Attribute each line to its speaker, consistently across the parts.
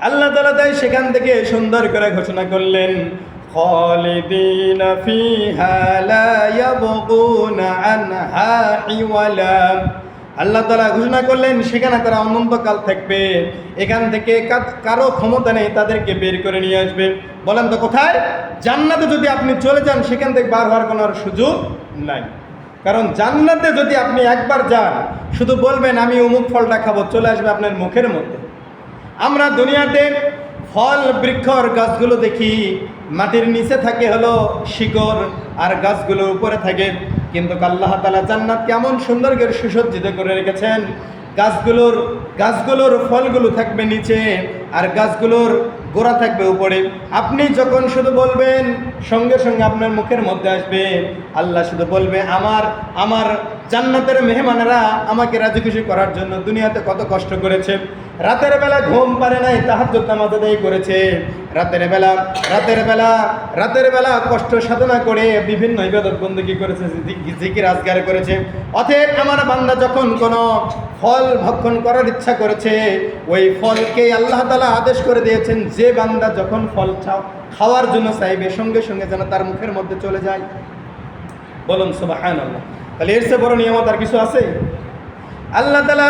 Speaker 1: আল্লাহ তালা তাই সেখান থেকে সুন্দর করে ঘোষণা করলেন خالدين فيها لا يبغون عنها حولا আল্লাহ তালা ঘোষণা করলেন সেখানে তারা অনন্তকাল থাকবে এখান থেকে কা- কারো ক্ষমতা নেই তাদেরকে বের করে নিয়ে আসবে বলেন তো কোথায় জান্নাতে যদি আপনি চলে যান সেখান থেকে বার হওয়ার কোনো আর সুযোগ নাই কারণ জান্নাতে যদি আপনি একবার যান শুধু বলবেন আমি অমুক ফলটা খাবো চলে আসবে আপনার মুখের মধ্যে আমরা দুনিয়াতে ফল বৃক্ষর গাছগুলো দেখি। মাটির নিচে থাকে হলো শিকড় আর গাছগুলোর উপরে থাকে। কিন্তু আল্লাহ তালা জান্নাত কেমন সুন্দর করে সুসজ্জিত করে রেখেছেন। গাছগুলোর গাছগুলোর ফলগুলো থাকবে নিচে আর গাছগুলোর গোড়া থাকবে উপরে। আপনি যখন শুধু বলবেন, সঙ্গে সঙ্গে আপনার মুখের মধ্যে আসবে। আল্লাহ শুধু বলবে, আমার আমার জান্নাতের মেহমানেরা আমাকে রাজি খুশি করার জন্য দুনিয়াতে কত কষ্ট করেছে। রাতের বেলা ঘুম পারে নাই, তাহাজ্জুদ নামাজ আদায় করেছে। রাতের বেলা রাতের বেলা রাতের বেলা কষ্ট সাধনা করে বিভিন্ন ইবাদত বন্দী করেছে জিকির আজগার করেছে। অতএব আমার বান্দা যখন কোনো ফল ভক্ষণ করার ইচ্ছা করেছে, ওই ফলকে আল্লাহ তালা আদেশ করে দিয়েছেন, যে বান্দা যখন ফল খাওয়ার জন্য চাইবে, সঙ্গে সঙ্গে যেন তার মুখের মধ্যে চলে যায়। বলুন আল্লাহ তাহলে এর চেয়ে বড় নিয়ামত আর কিছু আছে? আল্লাহ তালা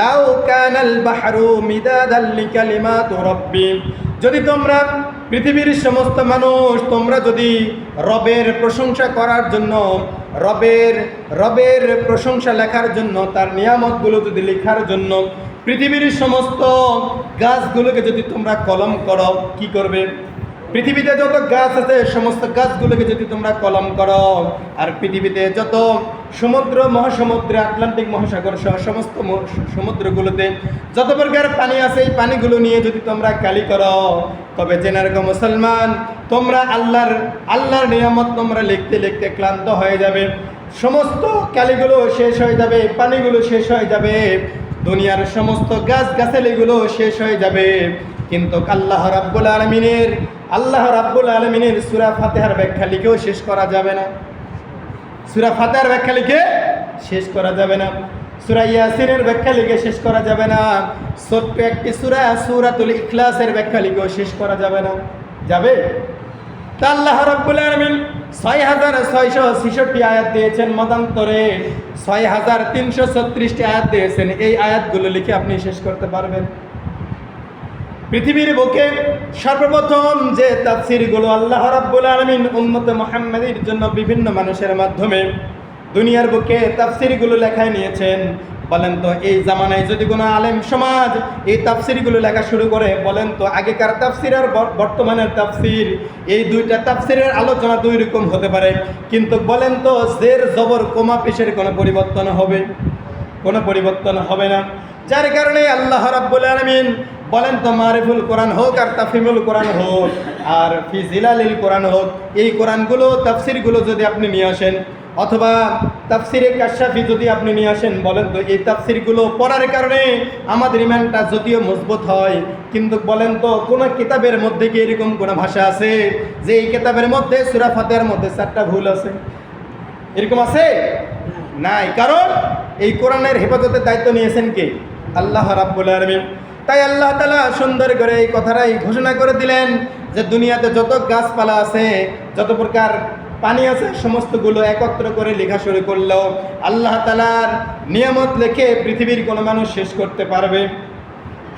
Speaker 1: লাউ কানাল বাহরু মিদাদাল লিকালিমাত রাব্বি যদি তোমরা পৃথিবীর সমস্ত মানুষ, তোমরা যদি রবের প্রশংসা করার জন্য, রবের রবের প্রশংসা লেখার জন্য, তার নিয়ামতগুলো যদি লেখার জন্য, পৃথিবীর সমস্ত গাছগুলোকে যদি তোমরা কলম করো কি করবে? পৃথিবীতে যত গাছ আছে, সমস্ত গাছগুলোকে যদি তোমরা কলম করো, আর পৃথিবীতে যত সমুদ্র, মহাসমুদ্রে, আটলান্টিক মহাসাগর সহ সমস্ত সমুদ্রগুলোতে যত প্রকার পানি আছে, এই পানিগুলো নিয়ে যদি তোমরা কালি করো, তবে জেনে রাখো মুসলমান, তোমরা আল্লাহর আল্লাহর নিয়ামত তোমরা লিখতে লিখতে ক্লান্ত হয়ে যাবে। সমস্ত কালিগুলো শেষ হয়ে যাবে, পানিগুলো শেষ হয়ে যাবে। দুনিয়ার সমস্ত গাছ গাছালিগুলো শেষ হয়ে যাবে। কিন্তু আল্লাহ রাব্বুল আলমিনের, আল্লাহ রাব্বুল আলমিনের সুরা ফাতেহার ব্যাখ্যা লিখেও শেষ করা যাবে না। সুরা ফাতেহার ব্যাখ্যা লিখে শেষ করা যাবে না। সুরা ইয়াসিনের ব্যাখ্যা লিখে শেষ করা যাবে না। ছোট্ট একটি সুরা, সুরাতুল ইখলাসের ব্যাখ্যা লিখেও শেষ করা যাবে না। যাবে? তা আল্লাহ রাব্বুল আলামিন ছয় হাজার ছয়শো ছেষট্টি আয়াত দিয়েছেন মতান্তরে। ছয় হাজার তিনশো ছত্রিশটি আয়াত দিয়েছেন। এই আয়াতগুলো লিখে আপনি শেষ করতে পারবেন। পৃথিবীর বুকে সর্বপ্রথম যে তাফসিরগুলো আল্লাহ রাব্বুল আলামিন উম্মতে মুহাম্মাদের জন্য বিভিন্ন মানুষের মাধ্যমে দুনিয়ার বুকে তাফসিরগুলো লেখায় নিয়েছেন। বলেন তো, এই জামানায় যদি কোনো আলেম সমাজ এই তাফসিরগুলো লেখা শুরু করে, বলেন তো, আগেকার তাফসির আর বর্তমানের তাফসির, এই দুইটা তাফসিরের আলোচনা দুই রকম হতে পারে। কিন্তু বলেন তো, জের জবর কোমা পেশের কোনো পরিবর্তন হবে? কোনো পরিবর্তন হবে না। যার কারণে আল্লাহ রাব্বুল আলামিন বলেন তো মারিফুল কোরআন হোক আর তাফিমুল কোরআন হোক আর ফিজিলালিল কোরআন হোক, এই কোরআনগুলো, তাফসিরগুলো যদি আপনি নিয়ে আসেন, অথবা তাফসিরে কাশাফি যদি আপনি নিয়ে আসেন, বলেন তো এই তাফসিরগুলো পড়ার কারণে আমাদের ইমানটা যদিও মজবুত হয়, কিন্তু বলেন তো কোনো কিতাবের মধ্যে কি এরকম কোনো ভাষা আছে, যে এই কিতাবের মধ্যে, সুরা ফাতেহার মধ্যে চারটা ভুল আছে? এরকম আছে? নাই। কারণ এই কোরআনের হেফাজতের দায়িত্ব নিয়েছেন কে? আল্লাহ রাব্বুল আলামিন। তাই আল্লাহ তালা সুন্দর করে এই কথাটাই ঘোষণা করে দিলেন যে দুনিয়াতে যত গাছপালা আছে, যত প্রকার পানি আছে, সমস্তগুলো একত্র করে লেখা শুরু করল আল্লাহ তাআলার নিয়ামত লেখে পৃথিবীর কোনো মানুষ শেষ করতে পারবে।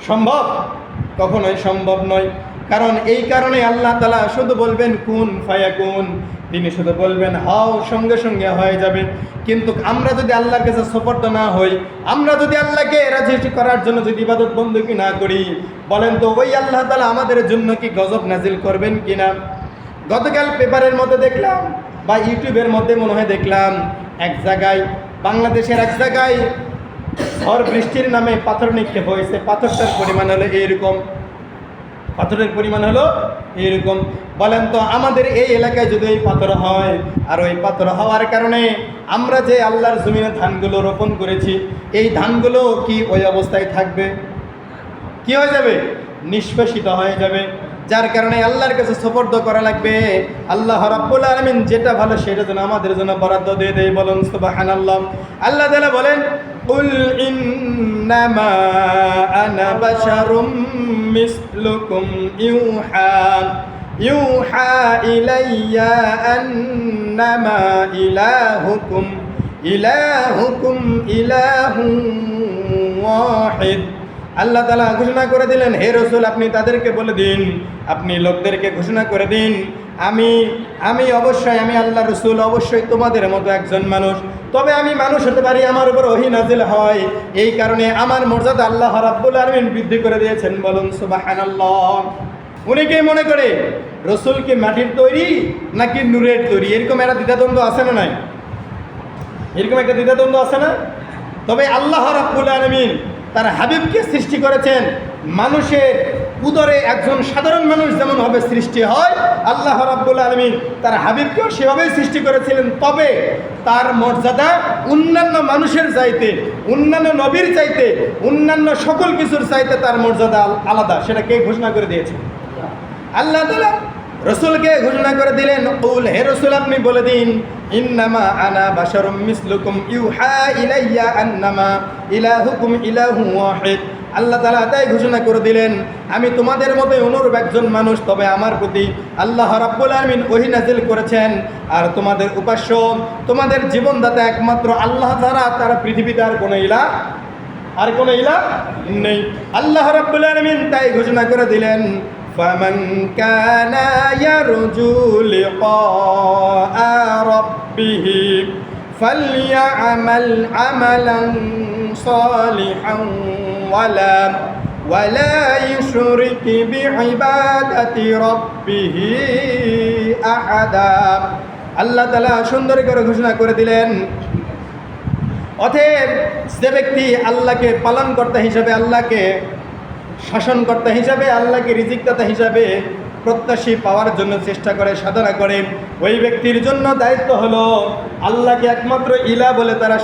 Speaker 1: সম্ভব? কখনোই সম্ভব নয়। কারণ এই কারণে আল্লাহ তালা শুধু বলবেন, কুন ফায়াকুন? তিনি শুধু বলবেন, হাও, সঙ্গে সঙ্গে হয়ে যাবে। কিন্তু আমরা যদি আল্লাহর কাছে সফর্দ না হই, আমরা যদি আল্লাহকে রাজি করার জন্য যদি ইবাদত বন্দুকি না করি, বলেন তো, ওই আল্লাহ তালা আমাদের জন্য কি গজব নাজিল করবেন কিনা? গতকাল পেপারের মধ্যে দেখলাম বা ইউটিউবের মধ্যে মনে হয় দেখলাম, এক জায়গায়, বাংলাদেশের এক জায়গায় ঝড় বৃষ্টির নামে পাথর নিক্ষেপ হয়েছে। পাথরটার পরিমাণ হলো এইরকম। পাথরের পরিমাণ হলো এরকম। বলেন তো, আমাদের এই এলাকায় যদি এই পাথর হয়, আর ওই পাথর হওয়ার কারণে আমরা যে আল্লাহর জমিনে ধানগুলো রোপণ করেছি, এই ধানগুলো কি ওই অবস্থায় থাকবে? কি হয়ে যাবে? নিষ্পেষিত হয়ে যাবে। যার কারণে আল্লাহর কাছে সুপর্দ করা লাগবে, আল্লাহ রাব্বুল আলামিন যেটা ভালো সেটা যেন আমাদের জন্য বরাদ্দ দিয়ে দেয়। বলুন সুবহানাল্লাহ। আল্লাহ তাআলা বলেন কুল ইন্নামা আনা বাশারুম মিসলুকুম ইউহা ইউহা ইলাইয়া আন্নামা ইলাহুকুম ইলাহুকুম ইলাহুম ওয়াহিদ আল্লাহ তালা ঘোষণা করে দিলেন, হে রসুল, আপনি তাদেরকে বলে দিন, আপনি লোকদেরকে ঘোষণা করে দিন। আমি আমি অবশ্যই, আমি আল্লাহ রসুল, অবশ্যই তোমাদের মতো একজন মানুষ। তবে আমি মানুষ হতে পারি, আমার উপর ওহি নাজিল হয়। এই কারণে আমার মর্যাদা আল্লাহ রাব্বুল আলমিন বৃদ্ধি করে দিয়েছেন। বলুন সুবাহান অনেকেই মনে করে, রসুল কি মাটির তৈরি নাকি নূরের তৈরি? এরকম একটা দ্বিধাদ্বন্দ্ব আছে না নাই? এরকম একটা দ্বিধাদ্বন্দ্ব আছে না? তবে আল্লাহ রাব্বুল আলমিন তার হাবিবকে সৃষ্টি করেছেন। মানুষের উদরে একজন সাধারণ মানুষ যেমন ভাবে সৃষ্টি হয়, আল্লাহ রাব্বুল আলমিন তার হাবিবকেও সেভাবেই সৃষ্টি করেছিলেন। তবে তার মর্যাদা অন্যান্য মানুষের চাইতে, অন্যান্য নবীর চাইতে, অন্যান্য সকল কিছুর চাইতে তার মর্যাদা আলাদা। সেটা কে ঘোষণা করে দিয়েছে? আল্লাহ তালা রসুলকে ঘোষণা করে দিলেন, কুল হে রসুল, আপনি বলে দিন, ইন্নামা আনা বাশারুম মিসলুকুম ইউহা ইলাইয়া আন্নামা ইলাহুকুম ইলাহু ওয়াহিদ। আল্লাহ তালা তাই ঘোষণা করে দিলেন, আমি তোমাদের মতোই অনুরূপ একজন মানুষ, তবে আমার প্রতি আল্লাহ রাব্বুল আলমিন ওহি নাজিল করেছেন। আর তোমাদের উপাস্য, তোমাদের জীবনদাতা একমাত্র আল্লাহ ছাড়া তারা পৃথিবীতে আর কোনো ইলা, আর কোনো ইলা নেই। আল্লাহ রাব্বুল আলামিন তাই ঘোষণা করে দিলেন فمن كان يرجو لقاء ربه فليعمل عملا صالحا ولا ولا يشرك بعبادة ربه أحدا আল্লাহ তালা সুন্দর করে ঘোষণা করে দিলেন অতএব যে ব্যক্তি আল্লাহকে পালনকর্তা হিসাবে আল্লাহকে শাসনকর্তা হিসাবে, আল্লাহকে রিজিকদাতা হিসাবে প্রত্যাশী পাওয়ার জন্য চেষ্টা করে, সাধনা করে। ওই ব্যক্তির জন্য দায়িত্ব হলো আল্লাহকে একমাত্র ইলা বলে তারা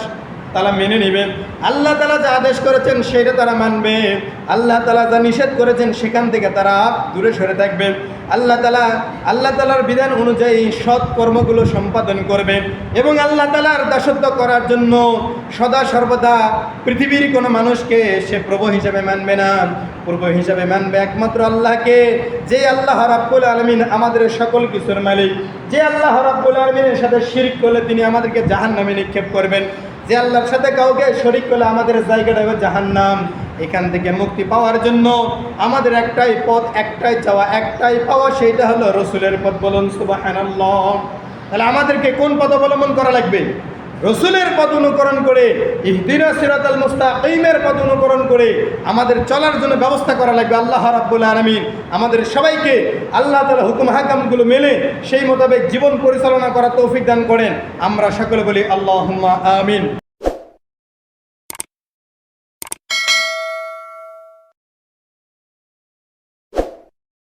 Speaker 1: তারা মেনে নেবে। আল্লাহ তালা যা আদেশ করেছেন সেটা তারা মানবে। আল্লাহ তালা যা নিষেধ করেছেন সেখান থেকে তারা দূরে সরে থাকবে। আল্লাহ তালা, আল্লাহ তালার বিধান অনুযায়ী সৎ কর্মগুলো সম্পাদন করবে এবং আল্লাহ তালার দাসত্ব করার জন্য সদা সর্বদা পৃথিবীর কোনো মানুষকে সে প্রভু হিসাবে মানবে না। প্রভু হিসাবে মানবে একমাত্র আল্লাহকে, যে আল্লাহ রাব্বুল আলমিন আমাদের সকল কিছুর মালিক। যে আল্লাহ রাব্বুল আলমিনের সাথে শিরিক করলে তিনি আমাদেরকে জাহান নামে নিক্ষেপ করবেন। যে আল্লাহর সাথে কাউকে শরিক করলে আমাদের জায়গাটা হবে জাহান্নাম। এখান থেকে মুক্তি পাওয়ার জন্য আমাদের একটাই পথ, একটাই চাওয়া, একটাই পাওয়া, সেইটা হলো রসুলের পথ বলুন সুবাহ তাহলে আমাদেরকে কোন পথ অবলম্বন করা লাগবে? রসুলের পদ অনুকরণ করে, ইহদিনা সিরাতাল মুস্তাকিমের পদ অনুকরণ করে আমাদের চলার জন্য ব্যবস্থা করা লাগবে। আল্লাহ রাব্বুল আলমিন আমাদের সবাইকে আল্লাহ তালা হুকুম হাকামগুলো মেলে সেই মোতাবেক জীবন পরিচালনা করা তৌফিক দান করেন। আমরা সকলে বলি আল্লাহ আমিন।